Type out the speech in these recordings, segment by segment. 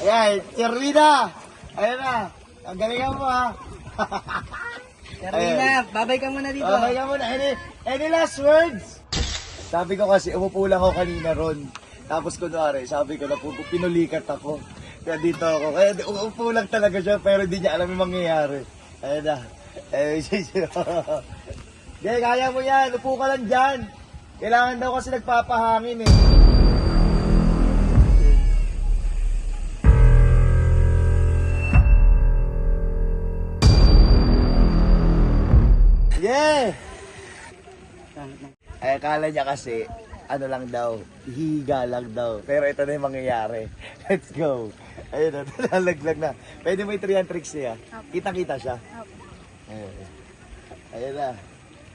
Ayan, Cherwina! Ayan na. Ang galingan mo ha. Karina, babay ka muna dito. Okay ka muna. Any, any last words? Sabi ko kasi, umupo lang ako kanina ron. Tapos kunwari, sabi ko na pu- pinulikat ako. Kaya dito ako. Kaya umupo lang talaga siya, pero hindi niya alam yung mangyayari. Ayan na. Eh, Hindi, kaya mo yan. Upo ka lang dyan. Kailangan daw kasi nagpapahangin eh. Yeah! Ay, akala niya kasi, ano lang daw, higa lang daw. Pero ito na yung mangyayari. Let's go. Ayun na, nalalaglag na. Pwede mo i-3 tricks niya. Kita-kita siya. Ayun. Ayun na.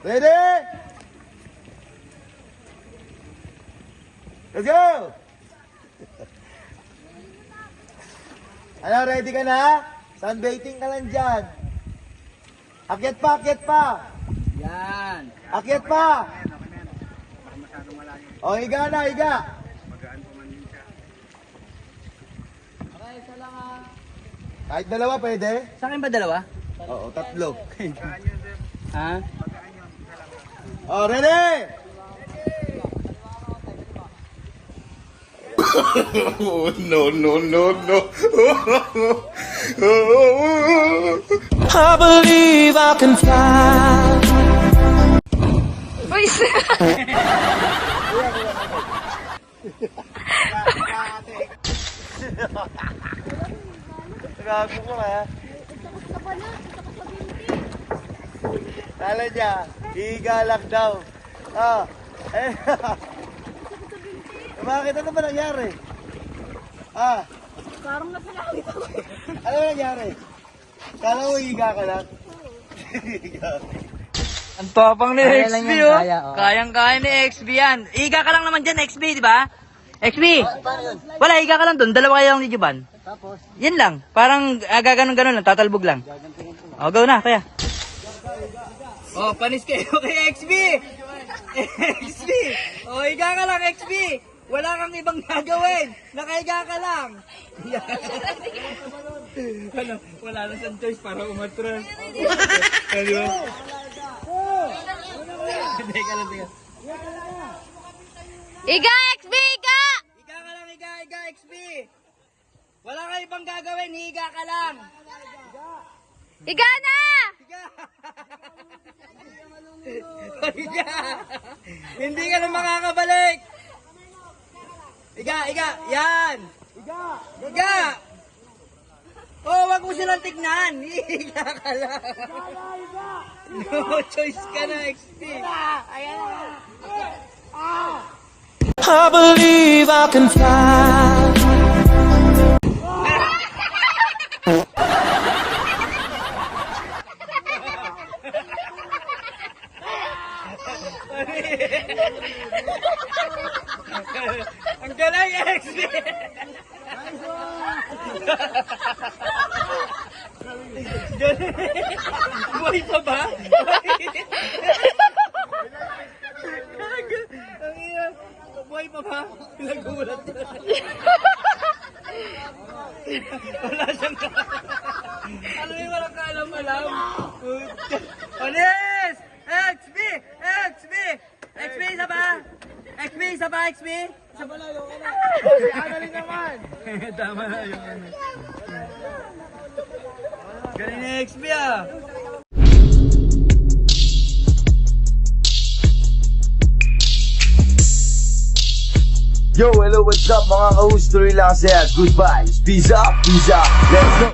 Pwede! Let's go! Ano, ready ka na? Sunbathing ka lang dyan. Akyat pa, akyat pa! Yan. Akyat pa! O, higa na, higa! Okay, isa lang ah. Kahit dalawa pwede? Sa akin ba dalawa? Oo, tatlo. Ha? O, ready? Oh, no, no, no, no. I believe I can fly. Uy, Gago ko ha. Kala niya, higa lang daw. Ah, eh. Bakit ano ba nangyari? Ah. Parang nasalawit ako. ano ba nangyari? Kala mo higa ka lang? Higa. Ang tapang ni Kaya lang XB yan, oh. kaya, oh. Kayang-kaya ni XB yan. Iga ka lang naman dyan, XB, di ba? XB! Wala, iga ka lang doon. Dalawa kayo lang ni Juban. Tapos, Yan lang. Parang ah, gaganon-ganon lang. Tatalbog lang. O, go na, kaya. Oh, panis kayo kay XB! XB! Oh, higa ka lang, XB! Wala kang ibang gagawin! Nakahiga ka lang! ano, wala na siyang choice para umatras. Ano? Teka lang, teka. Iga, XB, Iga! Higa ka lang, higa, higa, XB! Wala kang ibang gagawin, higa ka lang! Iga na! Higa! Higa! Hindi ka na makakabalik! Higa, higa! Yan! Higa! Higa! Oh, wag mo silang tignan! Higa ka lang! No choice ka na, XP! I believe I can fly. Ang galing, XP! Galing! Buhay pa ba? Ang buhay pa ba? Nagulat na. Wala siyang Ano yung walang kaalam-alam? Anis! XB! XB! XB, isa ba? XB, isa ba, XB? Isa ba lang yung ano? Adalin naman! Tama na yung ano. Galing na XB ah! Yo, hello, what's up mga ka-host? Tuloy lang saya. Goodbye. Peace up, peace up. Let's go.